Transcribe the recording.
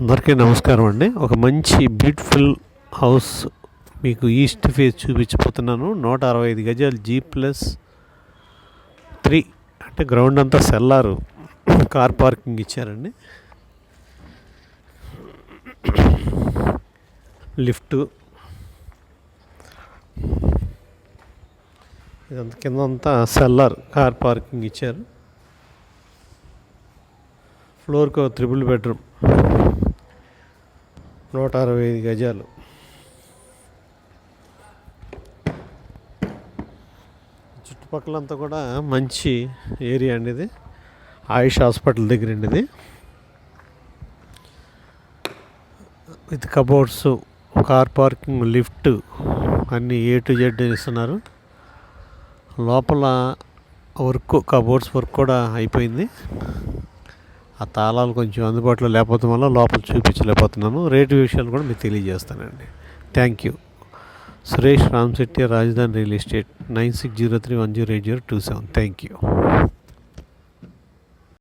అందరికీ నమస్కారం అండి. ఒక మంచి బ్యూటిఫుల్ హౌస్ మీకు ఈస్ట్ ఫేస్ చూపించబోతున్నాను. నూట అరవై ఐదు గజాలు జీ ప్లస్ త్రీ. అంటే గ్రౌండ్ అంతా సెల్లారు. కార్ పార్కింగ్ ఇచ్చారండి. లిఫ్ట్. ఇదంతా కిందంతా సెల్లార్. కార్ పార్కింగ్ ఇచ్చారు. ఫ్లోర్కి ఒక త్రిబుల్ బెడ్రూమ్. నూట అరవై ఐదు గజాలు. చుట్టుపక్కలంతా కూడా మంచి ఏరియా అండి ఇది. ఆయుష్ హాస్పిటల్ దగ్గర అండి ఇది. With cupboards car parking lift అన్నీ ఏ టు జెడ్ ఇస్తున్నారు. లోపల వర్క్ కబోర్డ్స్ వర్క్ కూడా అయిపోయింది. ఆ తాళాలు కొంచెం అందుబాటులో లేకపోతే వల్ల లోపల చూపించలేకపోతున్నాను. రేటు విషయాలు కూడా మీకు తెలియజేస్తానండి. Thank you Suresh Ramshetti Rajadhani real estate nine six zero three one zero eight zero two seven. Thank you